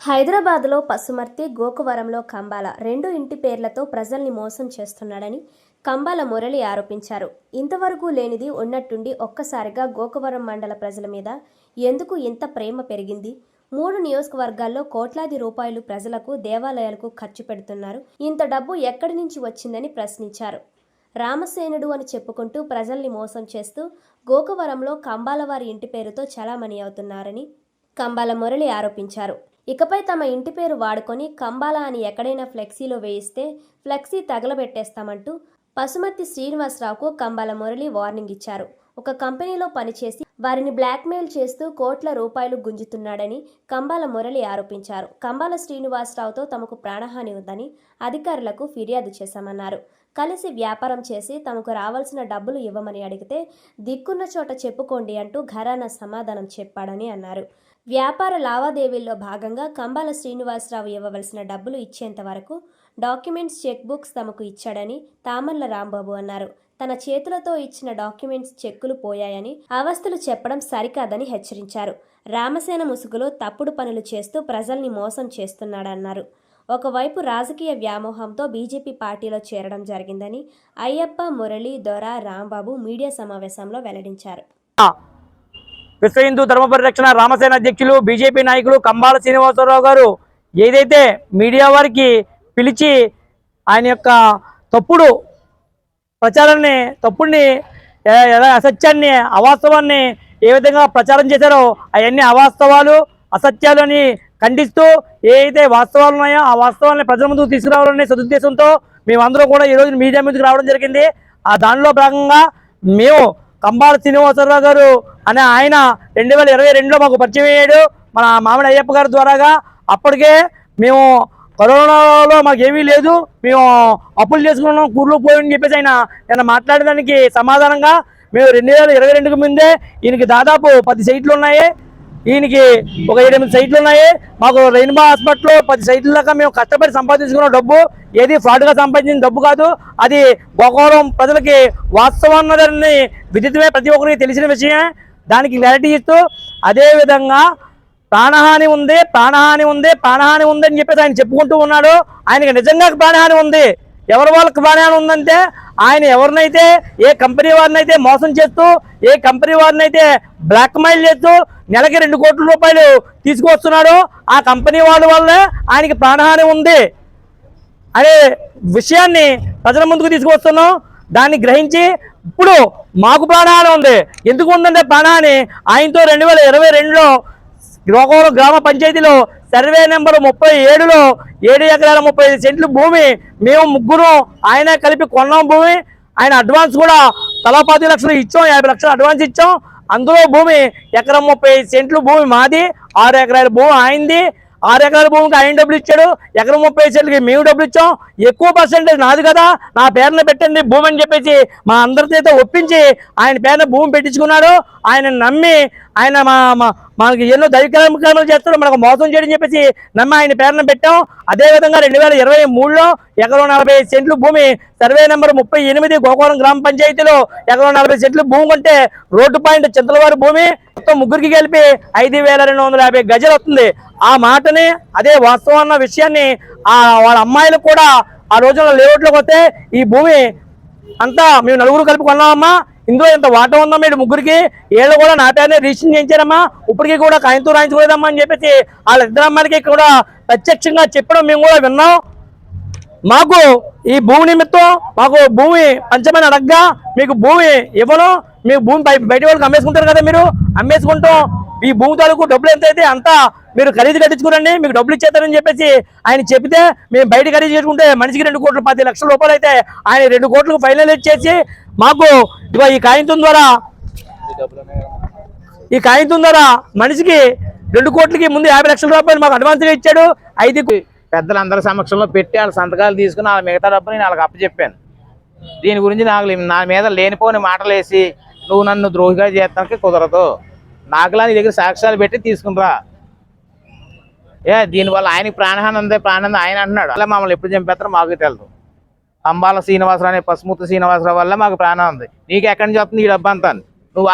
హైదరాబాద్లో పసుమర్తి గోకువరంలో కంబాల రెండు ఇంటి పేర్లతో ప్రజల్ని మోసం చేస్తున్నాడని కంబాల మురళి ఆరోపించారు. ఇంతవరకు లేనిది ఉన్నట్టుండి ఒక్కసారిగా గోకువరం మండల ప్రజల మీద ఎందుకు ఇంత ప్రేమ పెరిగింది? మూడు నియోజకవర్గాల్లో కోట్లాది రూపాయలు ప్రజలకు దేవాలయాలకు ఖర్చు పెడుతున్నారు. ఇంత డబ్బు ఎక్కడి నుంచి వచ్చిందని ప్రశ్నించారు. రామసేనుడు అని చెప్పుకుంటూ ప్రజల్ని మోసం చేస్తూ గోకవరంలో కంబాలవారి ఇంటి పేరుతో చలామణి అవుతున్నారని కంబాల మురళి ఆరోపించారు. ఇకపై తమ ఇంటి పేరు వాడుకొని కంబాల అని ఎక్కడైనా ఫ్లెక్సీలో వేయిస్తే ఫ్లెక్సీ తగలబెట్టేస్తామంటూ పసుమర్తి శ్రీనివాసరావుకు కంబాల మురళి వార్నింగ్ ఇచ్చారు. ఒక కంపెనీలో పనిచేసి వారిని బ్లాక్మెయిల్ చేస్తూ కోట్ల రూపాయలు గుంజుతున్నాడని కంబాల మురళి ఆరోపించారు. కంబాల శ్రీనివాసరావుతో తమకు ప్రాణహాని ఉందని అధికారులకు ఫిర్యాదు చేశామన్నారు. కలిసి వ్యాపారం చేసి తమకు రావాల్సిన డబ్బులు ఇవ్వమని అడిగితే దిక్కున్న చోట చెప్పుకోండి అంటూ ఘరానా సమాధానం చెప్పాడని అన్నారు. వ్యాపార లావాదేవీల్లో భాగంగా కంబాల శ్రీనివాసరావు ఇవ్వవలసిన డబ్బులు ఇచ్చేంత వరకు డాక్యుమెంట్స్ చెక్ బుక్స్ తమకు ఇచ్చాడని తామర్ల రాంబాబు అన్నారు. తన చేతులతో ఇచ్చిన డాక్యుమెంట్స్ చెక్కులు పోయాయని అవస్థలు చెప్పడం సరికాదని హెచ్చరించారు. రామసేన ముసుగులో తప్పుడు పనులు చేస్తూ ప్రజల్ని మోసం చేస్తున్నాడన్నారు. ఒకవైపు రాజకీయ వ్యామోహంతో బీజేపీ పార్టీలో చేరడం జరిగిందని అయ్యప్ప మురళి దొర రాంబాబు మీడియా సమావేశంలో వెల్లడించారు. విశ్వ హిందూ ధర్మ పరిరక్షణ రామసేన అధ్యక్షులు బీజేపీ నాయకులు కంబాల శ్రీనివాసరావు గారు ఏదైతే మీడియా వారికి పిలిచి ఆయన యొక్క తప్పుడు ప్రచారాన్ని తప్పుడిని ఎలా అసత్యాన్ని అవాస్తవాన్ని ఏ విధంగా ప్రచారం చేశారో అవన్నీ అవాస్తవాలు అసత్యాలు అని ఖండిస్తూ ఏదైతే వాస్తవాలు ఉన్నాయో ఆ వాస్తవాన్ని ప్రజల ముందుకు తీసుకురావాలనే సదుద్దేశంతో మేమందరూ కూడా ఈరోజు మీడియా ముందుకు రావడం జరిగింది. ఆ దానిలో భాగంగా మేము కంబాల శ్రీనివాసరావు గారు అనే ఆయన రెండు వేల ఇరవై రెండులో మాకు పరిచయం అయ్యాడు. మన మామిడి అయ్యప్ప గారి ద్వారాగా అప్పటికే మేము కరోనాలో మాకు ఏమీ లేదు. మేము అప్పులు చేసుకున్నాం కూర్లో పోయని చెప్పేసి ఆయన ఆయన మాట్లాడడానికి సమాధానంగా మేము రెండు వేల ఇరవై రెండుకు ముందే ఈయనకి దాదాపు పది సైట్లు ఉన్నాయి. ఈయనకి ఒక ఎనిమిది సైట్లు ఉన్నాయి. మాకు రెయిన్బో హాస్పిటల్లో పది సైట్ల దాకా మేము కష్టపడి సంపాదించుకున్న డబ్బు. ఏది ఫ్రాడ్గా సంపాదించిన డబ్బు కాదు. అది గోకవరం ప్రజలకి వాస్తవాన్నదాన్ని విదితమే ప్రతి ఒక్కరికి తెలిసిన విషయమే. దానికి క్లారిటీ ఇస్తూ అదేవిధంగా ప్రాణహాని ఉంది ప్రాణహాని ఉంది ప్రాణహాని ఉంది అని చెప్పేసి ఆయన చెప్పుకుంటూ ఉన్నాడు. ఆయనకి నిజంగా ప్రాణహాని ఉంది. ఎవరి వాళ్ళకి ప్రాణహాని ఉందంటే ఆయన ఎవరినైతే ఏ కంపెనీ వారినైతే మోసం చేస్తూ ఏ కంపెనీ వారినైతే బ్లాక్ మెయిల్ చేస్తూ నెలకి రెండు కోట్ల రూపాయలు తీసుకొస్తున్నాడో ఆ కంపెనీ వాళ్ళ వల్లే ఆయనకి ప్రాణహాని ఉంది అనే విషయాన్ని ప్రజల ముందుకు తీసుకొస్తున్నాం దాన్ని గ్రహించి ఇప్పుడు మాకు ప్రాణహాని ఉంది. ఎందుకు ఉందంటే ప్రాణాన్ని ఆయనతో రెండు వేల ఇరవై రెండులో గోకవరం గ్రామ పంచాయతీలో సర్వే నెంబర్ ముప్పై ఏడులో ఏడు ఎకరాల ముప్పై ఐదు సెంట్లు భూమి మేము ముగ్గురు ఆయన కలిపి కొన్నాం భూమి. ఆయన అడ్వాన్స్ కూడా తలా పది లక్షలు ఇచ్చాం యాభై లక్షలు అడ్వాన్స్ ఇచ్చాం. అందులో భూమి ఎకరం ముప్పై ఐదు సెంట్లు భూమి మాది ఆరు ఎకరాల భూమి ఆయనది. ఆరు ఎకరాల భూమికి ఆయన డబ్బులు ఇచ్చాడు. ఎకరం ముప్పై ఐదు సెంట్లకి మేము డబ్బులు ఇచ్చాం. ఎక్కువ పర్సెంటేజ్ నాది కదా. నా పేరున పెట్టండి భూమి అని చెప్పేసి మా అందరితో ఒప్పించి ఆయన పేరున భూమి పెట్టించుకున్నాడు. ఆయన నమ్మి ఆయన మా మా- మనకి ఎన్నో దైవికర్మలు చేస్తాడు మనకు మోసం చేయడం చెప్పేసి నమ్మి ఆయన పేరున పెట్టాం. అదేవిధంగా రెండు వేల ఇరవై మూడులో ఎకరం నలభై సెంట్లు భూమి సర్వే నెంబర్ ముప్పై ఎనిమిది గోకవరం గ్రామ పంచాయతీలో ఎకరం నలభై సెంట్లు భూమి కొంటే రోడ్డు పాయింట్ చింతలవారి భూమి మొత్తం ముగ్గురికి కలిపి ఐదు వేల రెండు వందల యాభై గజలు వస్తుంది. ఆ మాటని అదే వాస్తవం అన్న విషయాన్ని ఆ వాళ్ళ అమ్మాయిలు కూడా ఆ రోజుల్లో లేఅవుట్లోకి వస్తే ఈ భూమి అంతా మేము నలుగురు కలిపి కొన్నామమ్మా. ఇందులో ఇంత వాట ఉందా మీరు ముగ్గురికి. ఏళ్ళు కూడా నా పేరునే రిజిస్ట్రేషన్ చేయించారమ్మా. ఇప్పటికీ కూడా కాయంతో రాయించుకోలేదమ్మా అని చెప్పేసి వాళ్ళ ఇద్దరు అమ్మాయిలకి కూడా ప్రత్యక్షంగా చెప్పడం మేము కూడా విన్నాం. మాకు ఈ భూమి నిమిత్తం మాకు భూమి పంచమని అడగ్గా మీకు భూమి ఇవ్వను. మీకు భూమి బయట వాళ్ళకి అమ్మేసుకుంటారు కదా మీరు. అమ్మేసుకుంటాం. ఈ భూమి తాలూకు డబ్బులు ఎంత అయితే అంతా మీరు ఖరీదు కట్టించుకోరండి. మీకు డబ్బులు ఇచ్చేస్తారని చెప్పేసి ఆయన చెప్తే మేము బయట ఖరీదు చేసుకుంటే మనిషికి రెండు కోట్లు పది లక్షల రూపాయలు అయితే ఆయన రెండు కోట్లకు ఫైనల్ ఇచ్చేసి మాకు ఇదిగో ఈ కాగితం ద్వారా ఈ కాగితం ద్వారా మనిషికి రెండు కోట్లకి ముందు యాభై లక్షల రూపాయలు మాకు అడ్వాన్స్గా ఇచ్చాడు. ఐదు పెద్దలందరి సమక్షంలో పెట్టి వాళ్ళ సంతకాలు తీసుకుని వాళ్ళ మిగతా డబ్బు నేను వాళ్ళకి అప్పచెప్పాను. దీని గురించి నాకు లే- నా మీద లేనిపోని మాటలు వేసి నువ్వు నన్ను ద్రోహిగా చేస్తానికి కుదరదు. నాకులా నీ దగ్గర సాక్ష్యాలు పెట్టి తీసుకునిరా ఏ దీనివల్ల ఆయనకి ప్రాణహాని అందే ప్రాణం ఆయన అంటున్నాడు. అలా మమ్మల్ని ఎప్పుడు చంపేస్తారో మాకు తెలియదు అంబాల శ్రీనివాసరావు అనే పసుమూర్తి శ్రీనివాసరావు వల్ల మాకు ప్రాణం ఉంది. నీకు ఎక్కడి నుంచి వస్తుంది ఈ డబ్బు అంతా నువ్వు